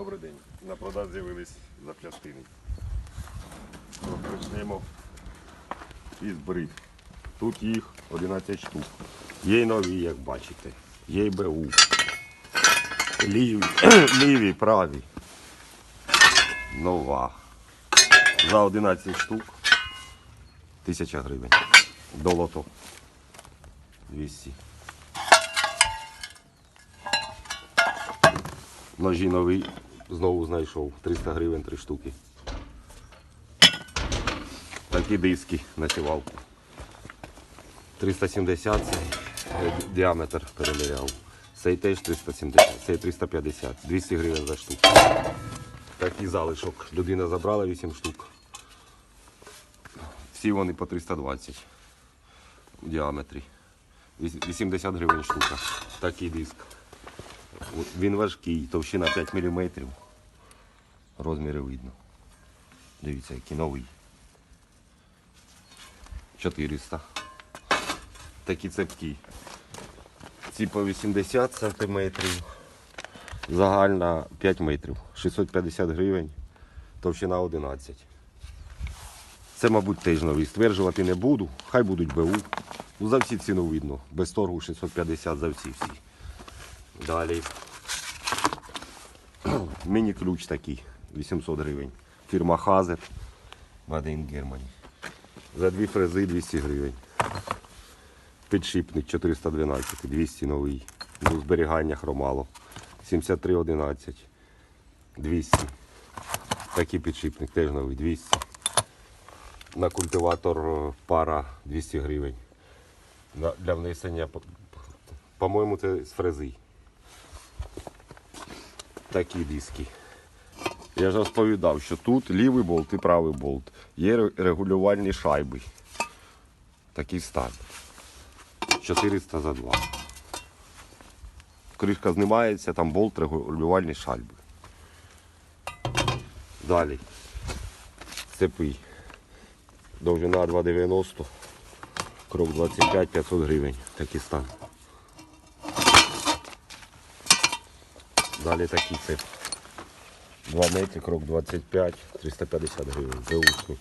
Добрий день. На продаж з'явились запчастини. Ну, Почнемо із бриг. Тут їх 11 штук. Є й нові, як бачите. Є й БУ. Ліві, ліві праві. Нова. За 11 штук. 1000 гривень. Долото. 200. Ножі нові знову знайшов. 300 гривень 3 штуки. Такі диски на сівалку. 370 це е, діаметр переміряв. Цей теж 370, цей 350, 200 гривень за штуку. Такий залишок. Людина забрала 8 штук. Всі вони по 320 в діаметрі. 80 гривень штука. Такий диск. Він важкий, товщина 5 мм. Розміри видно. Дивіться, який новий. 400. Такі цепкі. Ці по 80 см. Загальна 5 метрів. 650 гривень. Товщина 11. Це, мабуть, теж новий. Стверджувати не буду. Хай будуть БУ. Ну, за всі ціну видно. Без торгу 650 за всі всі. Далі. Міні-ключ такий, 800 гривень. Фірма Хазер. In Germany. За дві фрези 200 гривень. Підшипник 412, 200 новий. До зберігання хромало. 7311. 200. Такий підшипник теж новий 200. На культиватор е, пара 200 гривень. Для внесення, по-моєму, це з фрези такі диски. Я ж розповідав, що тут лівий болт і правий болт. Є регулювальні шайби. Такий стан. 400 за 2. Кришка знімається, там болт регулювальні шайби. Далі. Цепи. Довжина 2,90. Крок 25 500 гривень. Такий стан. Далі такий цеп. 2 метри, крок 25, 350 гривень. Беушний.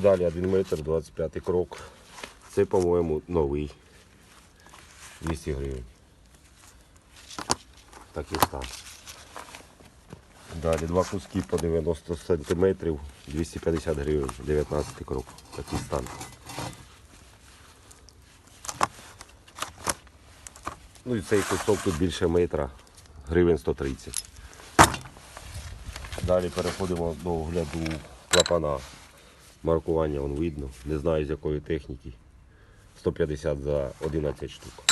Далі 1 метр, 25 крок. Це, по-моєму, новий. 200 гривень. Такий стан. Далі два куски по 90 сантиметрів, 250 гривень, 19 крок. Такий стан. Ну і цей кусок тут більше метра, гривень 130. Далі переходимо до огляду клапана. Маркування вон видно. Не знаю з якої техніки. 150 за 11 штук.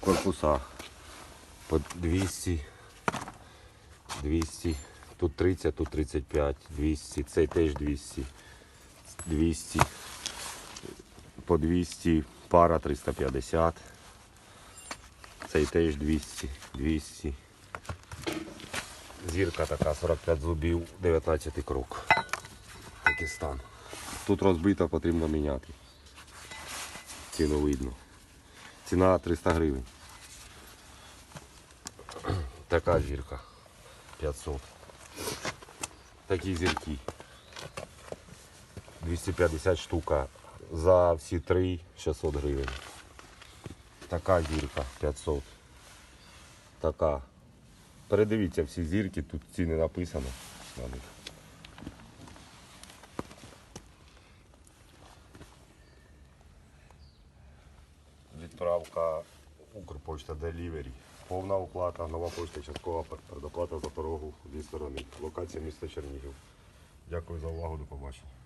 Корпуса по 200, 200, тут 30, тут 35, 200, цей теж 200, 200, по 200, пара 350. Цей теж 200, 200. Зірка така 45 зубів, 19 крок. Такий стан. Тут розбито, потрібно міняти. Ціну видно. Ціна 300 гривень. Така зірка 500. Такі зірки. 250 штука. За всі три 600 гривень. Така зірка 500. Така. Передивіться всі зірки, тут ціни написано на них. Відправка Укрпочта Delivery. Повна оплата, нова почта, часткова предоплата за дорогу дві сторони. Локація міста Чернігів. Дякую за увагу, до побачення.